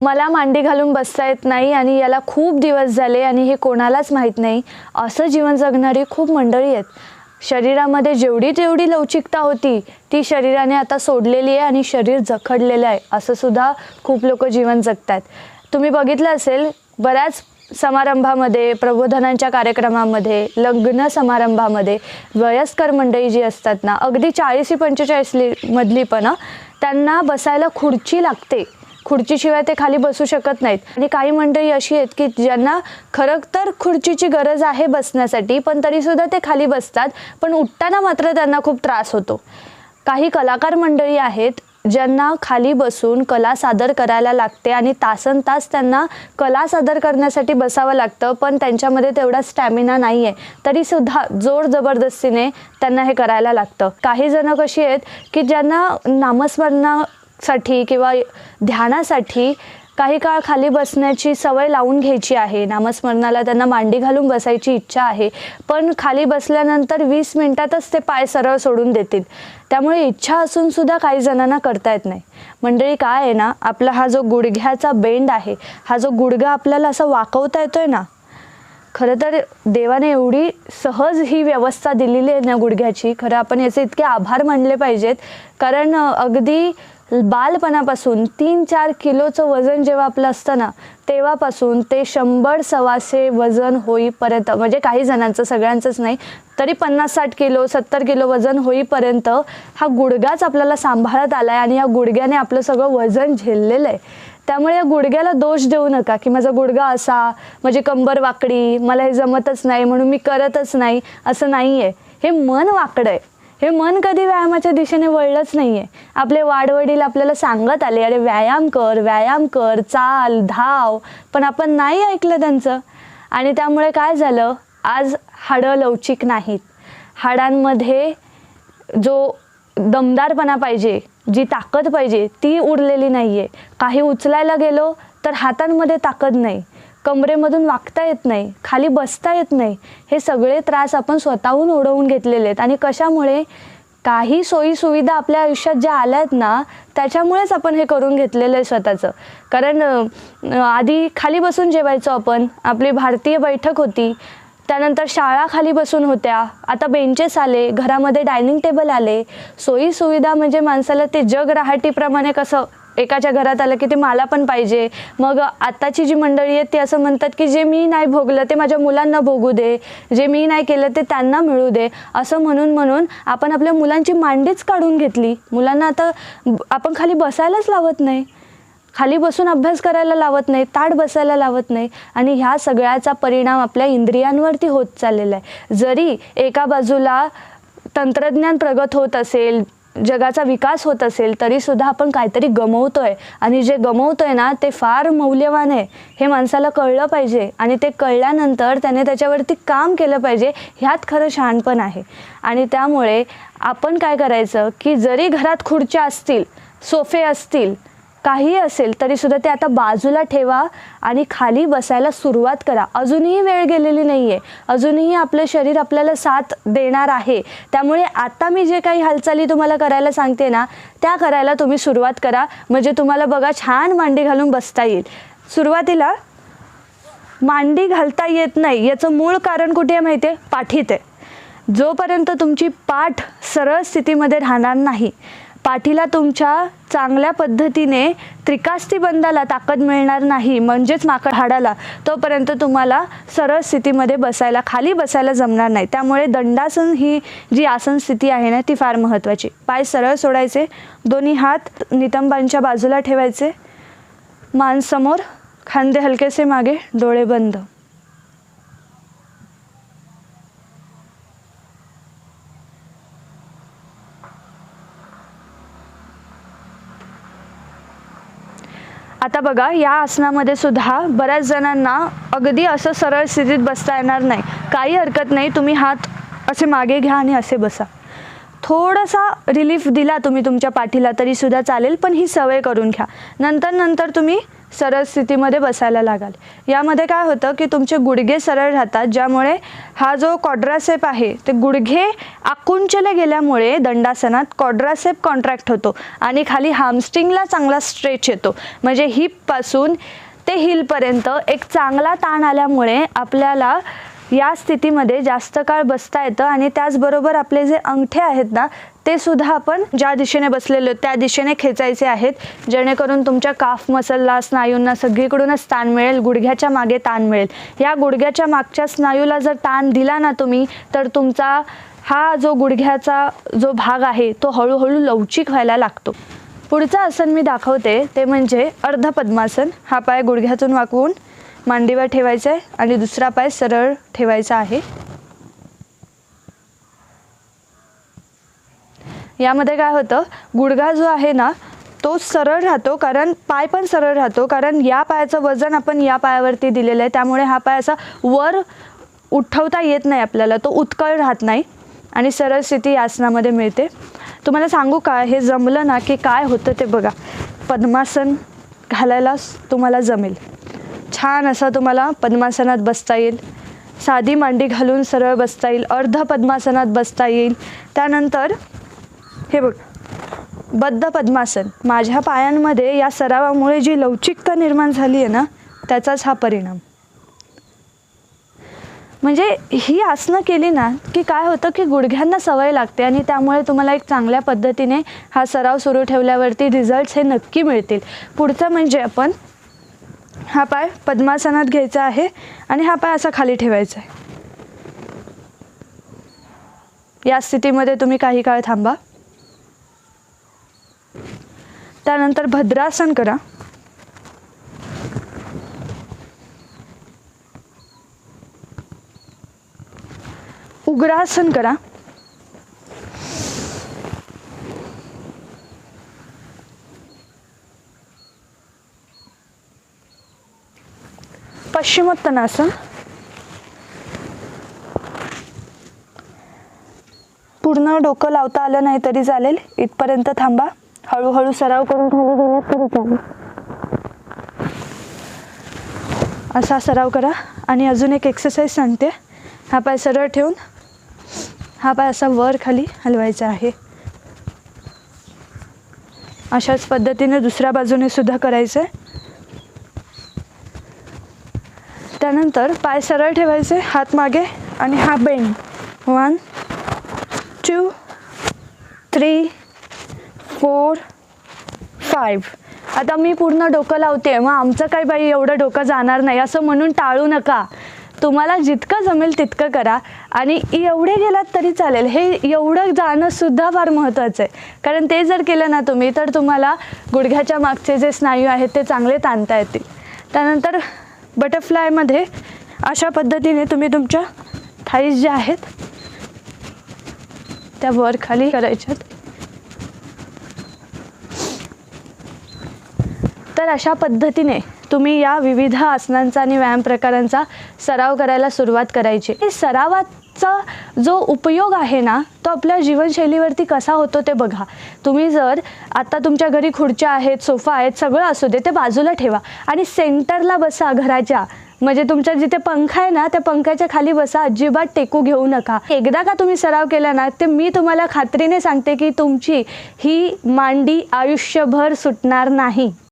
मला मांडी घालून बसता येत नाही आणि याला खूप दिवस झाले आणि हे कोणालाच माहीत नाही. असं जीवन जगणारी खूप मंडळी आहेत. शरीरामध्ये जेवढी तेवढी लवचिकता होती ती शरीराने आता सोडलेली आहे आणि शरीर जखडलेलं आहे. असं सुद्धा खूप लोक जीवन जगतात. तुम्ही बघितलं असेल बऱ्याच समारंभामध्ये प्रबोधनांच्या कार्यक्रमामध्ये लग्न समारंभामध्ये वयस्कर मंडळी जी असतात ना अगदी चाळीसी पंचेचाळीसली मधली पण त्यांना बसायला खुर्ची लागते. खुर्चीशिवाय ते खाली बसू शकत नाहीत. आणि काही मंडळी अशी आहेत की ज्यांना खरं तर खुर्चीची गरज आहे बसण्यासाठी पण तरीसुद्धा ते खाली बसतात पण उठताना मात्र त्यांना खूप त्रास होतो. काही कलाकार मंडळी आहेत ज्यांना खाली बसून कला सादर करायला लागते आणि तासन तास त्यांना कला सादर करण्यासाठी बसावं लागतं पण त्यांच्यामध्ये तेवढा स्टॅमिना नाही आहे तरीसुद्धा जोर जबरदस्तीने त्यांना हे करायला लागतं. काही जणं कशी आहेत की ज्यांना साठी किंवा ध्यानासाठी काही काळ खाली बसण्याची सवय लावून घ्यायची आहे. नामस्मरणाला त्यांना मांडी घालून बसायची इच्छा आहे. पण खाली बसल्यानंतर वीस मिनिटातच ते पाय सरळ सोडून देतील. त्यामुळे इच्छा असून सुद्धा काही जणांना करता येत नाही. मंडळी काय आहे ना आपला हा जो गुडघ्याचा बेंड आहे हा जो गुडघा आपल्याला असा वाकवता येतोय ना खरं तर देवाने एवढी सहज ही व्यवस्था दिलेली आहे ना गुडघ्याची. खरं आपण याचे इतके आभार मानले पाहिजेत. कारण अगदी बालपणापासून तीन चार किलोचं वजन जेव्हा आपलं असतं ना तेव्हापासून ते शंभर सवाशे वजन होईपर्यंत म्हणजे काही जणांचं सगळ्यांचंच नाही तरी पन्नास साठ किलो सत्तर किलो वजन होईपर्यंत हा गुडघाच आपल्याला सांभाळत आला आहे आणि या गुडघ्याने आपलं सगळं वजन झेललेलं आहे. त्यामुळे या गुडघ्याला दोष देऊ नका की माझा गुडघा असा माझी कंबर वाकडी मला हे जमतच नाही म्हणून मी करतच नाही असं नाही आहे हे मन वाकडं आहे. हे मन कधी व्यायामाच्या दिशेने वळलंच नाही आहे आपले वाडवडील आपल्याला सांगत आले अरे व्यायाम कर व्यायाम कर चाल धाव. पण आपण नाही ऐकलं त्यांचं. आणि त्यामुळे काय झालं? आज हाडं लवचिक नाहीत. हाडांमध्ये जो दमदारपणा पाहिजे जी ताकद पाहिजे ती उरलेली नाही आहे काही उचलायला गेलो तर हातांमध्ये ताकद नाही. कमरेमधून वागता येत नाही खाली बसता येत नाही हे सगळे त्रास आपण स्वतःहून ओढवून घेतलेले आहेत. आणि कशामुळे? काही सोयीसुविधा आपल्या आयुष्यात ज्या आल्या आहेत ना त्याच्यामुळेच आपण हे करून घेतलेलं आहे स्वतःचं. कारण आधी खाली बसून जेवायचो आपण. आपली भारतीय बैठक होती. त्यानंतर शाळा खाली बसून होत्या. आता बेंचेस आले घरामध्ये डायनिंग टेबल आले. सोयीसुविधा म्हणजे माणसाला ते जग रहाटीप्रमाणे कसं एकाच्या घरात आलं की ते मला पण पाहिजे. मग आत्ताची जी मंडळी आहेत ती असं म्हणतात की जे मी नाही भोगलं ते माझ्या मुलांना भोगू दे. जे मी नाही केलं ते त्यांना मिळू दे. असं म्हणून म्हणून आपण आपल्या मुलांची मांडीच काढून घेतली. मुलांना आता आपण खाली बसायलाच लावत नाही. खाली बसून अभ्यास करायला लावत नाही ताट बसायला लावत नाही. आणि ह्या सगळ्याचा परिणाम आपल्या इंद्रियांवरती होत चाललेला आहे. जरी एका बाजूला तंत्रज्ञान प्रगत होत असेल जगाचा विकास होत असेल तरीसुद्धा आपण काहीतरी गमवतोय. आणि जे गमवतोय ना ते फार मौल्यवान आहे. हे माणसाला कळलं पाहिजे. आणि ते कळल्यानंतर त्याने त्याच्यावरती काम केलं पाहिजे. ह्यात खरं शहाणपण आहे. आणि त्यामुळे आपण काय करायचं की जरी घरात खुर्च्या असतील सोफे असतील काही असेल तरी सुद्धा ते आता बाजूला ठेवा आणि खाली बसायला सुरुवात करा. अजूनही वेळ गेलेली नाही आहे अजूनही आपलं शरीर आपल्याला साथ देणार आहे. त्यामुळे आता मी जे काही हालचाली तुम्हाला करायला सांगते ना त्या करायला तुम्ही सुरुवात करा. म्हणजे तुम्हाला बघा छान मांडी घालून बसता येईल. सुरुवातीला मांडी घालता येत नाही. याचं मूळ कारण कुठे आहे माहिती आहे पाठीत आहे. जोपर्यंत तुमची पाठ सरळ स्थितीमध्ये राहणार नाही पाठीला तुमच्या चांगल्या पद्धतीने त्रिकास्तीबंधाला ताकद मिळणार नाही म्हणजेच माकड हाडाला तोपर्यंत तुम्हाला सरळ स्थितीमध्ये बसायला खाली बसायला जमणार नाही. त्यामुळे दंडासन ही जी आसन स्थिती आहे ना ती फार महत्त्वाची. पाय सरळ सोडायचे दोन्ही हात नितंबांच्या बाजूला ठेवायचे मान समोर खांदे हलकेसे मागे डोळे बंद. आता बघा या आसनामध्ये सुद्धा बऱ्याच जणांना अगदी असं सरळ स्थितीत बसता येणार नाही. काही हरकत नाही तुम्ही हात असे मागे घ्या आणि असे बसा. थोडासा रिलीफ दिला तुम्ही तुमच्या पाठीला तरी सुद्धा चालेल पण ही सवय करून घ्या. नंतर नंतर तुम्ही सरळ स्थितीमध्ये बसायला लागाल. यामध्ये काय होतं की तुमचे गुडघे सरळ राहतात ज्यामुळे हा जो कॉड्रासेप आहे ते गुडघे आकुंचले गेल्यामुळे दंडासनात कॉड्रासेप कॉन्ट्रॅक्ट होतो आणि खाली हार्मस्टिंगला चांगला स्ट्रेच येतो. म्हणजे हिपपासून ते हिलपर्यंत एक चांगला ताण आल्यामुळे आपल्याला या स्थितीमध्ये जास्त काळ बसता येतं आणि त्याचबरोबर आपले जे अंगठे आहेत ना ते सुद्धा आपण ज्या दिशेने बसलेलो त्या दिशेने खेचायचे आहेत. जेणेकरून तुमच्या काफ मसलला स्नायूंना सगळीकडूनच ताण मिळेल गुडघ्याच्या मागे ताण मिळेल. या गुडघ्याच्या मागच्या स्नायूला जर ताण दिला ना तुम्ही तर तुमचा हा जो गुडघ्याचा जो भाग आहे तो हळूहळू लवचिक व्हायला लागतो. पुढचं आसन मी दाखवते ते म्हणजे अर्ध पद्मासन. हा पाय गुडघ्यातून वाकवून मांडीवर ठेवायचा आहे आणि दुसरा पाय सरळ ठेवायचा आहे. यामध्ये काय होतं? गुडघा जो आहे ना तो सरळ राहतो कारण पाय पण सरळ राहतो. कारण या पायाचं वजन आपण या पायावरती दिलेलं आहे. त्यामुळे हा पाय असा वर उठवता येत नाही आपल्याला. तो उत्कळ राहत नाही आणि सरळ स्थिती आसनामध्ये मिळते. तुम्हाला सांगू का हे जमलं ना की काय होतं ते बघा. पद्मासन घालायला तुम्हाला जमेल. छान असं तुम्हाला पद्मासनात बसता येईल. साधी मांडी घालून सरळ बसता येईल. अर्ध पद्मासनात बसता येईल. त्यानंतर हे बघ. बद्ध पद्मासन. माझ्या पायांमध्ये या सरावामुळे जी लवचिकता निर्माण झाली आहे ना त्याचाच हा परिणाम. म्हणजे ही आसनं केली ना की काय होतं की गुडघ्यांना सवय लागते आणि त्यामुळे तुम्हाला एक चांगल्या पद्धतीने हा सराव सुरू ठेवल्यावरती रिझल्ट्स हे नक्की मिळतील. पुढचं म्हणजे आपण हा पाय पद्मासनात घ्यायचा आहे आणि हा पाय असा खाली ठेवायचा आहे. या स्थितीमध्ये तुम्ही काही काळ थांबा. त्यानंतर भद्रासन करा. उग्रासन करा. पश्चिमोत्तनासन. पूर्ण डोकं लावता आलं नाही तरी चालेल. इथपर्यंत थांबा. हळूहळू सराव करून खाली गेलात तरी चालेल असा सराव करा आणि अजून एक एक्सरसाइज सांगते. हा पाय सरळ ठेवून हा पाय असा वर खाली हलवायचा आहे. अशाच पद्धतीने दुसऱ्या बाजूने सुद्धा करायचं आहे त्यानंतर पाय सरळ ठेवायचे हात मागे आणि हा bend one two three four five आता मी पूर्ण डोकं लावते मग आमचं काय बाई एवढं डोकं जाणार नाही असं म्हणून टाळू नका. तुम्हाला जितकं जमेल तितकं करा. आणि एवढे गेलात तरी चालेल. हे एवढं जाणंसुद्धा फार महत्त्वाचं आहे. कारण ते जर केलं ना तुम्ही तर तुम्हाला गुडघ्याच्या मागचे जे स्नायू आहेत ते चांगले ताणता येतील. त्यानंतर बटरफ्लायमध्ये अशा पद्धतीने तुम्ही तुमच्या थाईज ज्या आहेत त्या वर खाली करायच्यात. तर अशा पद्धतीने तुम्ही या विविध आसनांचा आणि व्यायाम प्रकारांचा सराव करायला सुरुवात करायची. हे सरावाचा जो उपयोग आहे ना तो आपल्या जीवनशैलीवरती कसा होतो ते बघा. तुम्ही जर आता तुमच्या घरी खुर्च्या आहेत सोफा आहेत सगळं असू दे ते बाजूला ठेवा आणि सेंटरला बसा घराच्या. म्हणजे तुमच्या जिथे पंखा आहे ना त्या पंख्याच्या खाली बसा अजिबात टेकू घेऊ नका. एकदा का तुम्ही सराव केला ना ते मी तुम्हाला खात्रीने सांगते की तुमची ही मांडी आयुष्यभर सुटणार नाही.